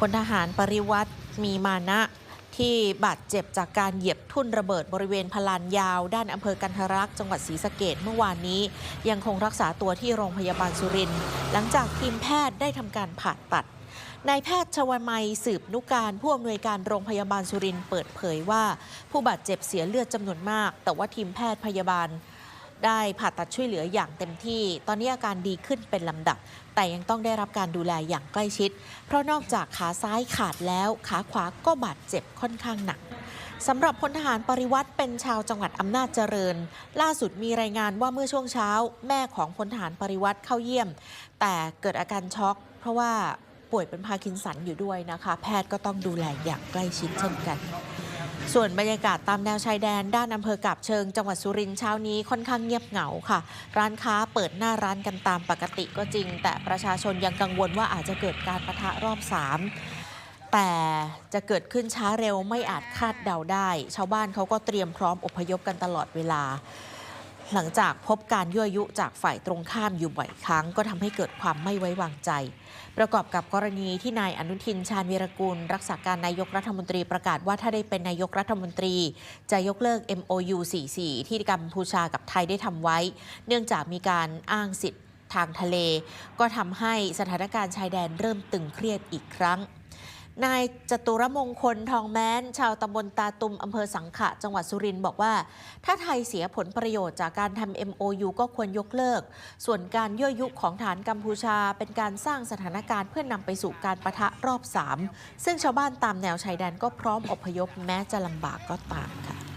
พลทหารปริวัติมีมานะที่บาดเจ็บจากการเหยียบทุ่นระเบิดบริเวณพลานยาว ด้านอำเภอกันทรักจังหวัดศรีสะเกดเมื่อวานนี้ ยังคงรักษาตัวที่โรงพยาบาลสุรินทร์หลังจากทีมแพทย์ได้ทำการผ่าตัดนายแพทย์ชวมัยสืบนุการผู้อำนวยการโรงพยาบาลสุรินทร์เปิดเผยว่า ผู้บาดเจ็บเสียเลือดจำนวนมาก แต่ว่าทีมแพทย์พยาบาล ได้ผ่าตัดช่วยเหลืออย่างเต็มที่ ตอนนี้อาการดีขึ้นเป็นลำดับ แต่ยังต้องได้รับการดูแลอย่างใกล้ชิด เพราะนอกจากขาซ้ายขาดแล้ว ขาขวาก็บาดเจ็บค่อนข้างหนักสำหรับพลทหารปริวัติเป็นชาวจังหวัดอำนาจเจริญ ล่าสุดมีรายงานว่าเมื่อช่วงเช้า แม่ของพลทหารปริวัติเข้าเยี่ยม แต่เกิดอาการช็อก เพราะว่าป่วยเป็นพาร์กินสันอยู่ด้วยนะคะ แพทย์ก็ต้องดูแลอย่างใกล้ชิดเช่นกัน ส่วนบรรยากาศตามแนวชายแดนด้านอำเภอกาบเชิงจังหวัดสุรินทร์เช้านี้ค่อนข้างเงียบเหงาค่ะ ร้านค้าเปิดหน้าร้านกันตามปกติก็จริง แต่ประชาชนยังกังวลว่าอาจจะเกิดการประทะรอบ3แต่จะเกิดขึ้นช้าเร็วไม่อาจคาดเดาได้ ชาวบ้านเขาก็เตรียมพร้อมอพยพกันตลอดเวลา หลังจากพบการยั่วยุจากฝ่ายตรงข้ามอยู่บ่อยครั้ง ก็ทำให้เกิดความไม่ไว้วางใจ ประกอบกับกรณีที่นายอนุทินชาญวีรกุลรักษาการนายกรัฐมนตรีประกาศว่าถ้าได้เป็นนายกรัฐมนตรี จะยกเลิก MOU 44 ที่กัมพูชากับไทยได้ทำไว้ เนื่องจากมีการอ้างสิทธิ์ทางทะเล ก็ทำให้สถานการณ์ชายแดนเริ่มตึงเครียดอีกครั้ง นายจตุรมงคลทองแม้น ชาวตำบลตาตุมอำเภอสังขะ จังหวัดสุรินทร์บอกว่า ถ้าไทยเสียผลประโยชน์จากการทำ MOU ก็ควรยกเลิก ส่วนการยั่วยุของฐานกัมพูชา เป็นการสร้างสถานการณ์เพื่อนนำไปสู่การประทะรอบ 3 ซึ่งชาวบ้านตามแนวชายแดนก็พร้อมอพยพแม้จะลำบากก็ตามค่ะ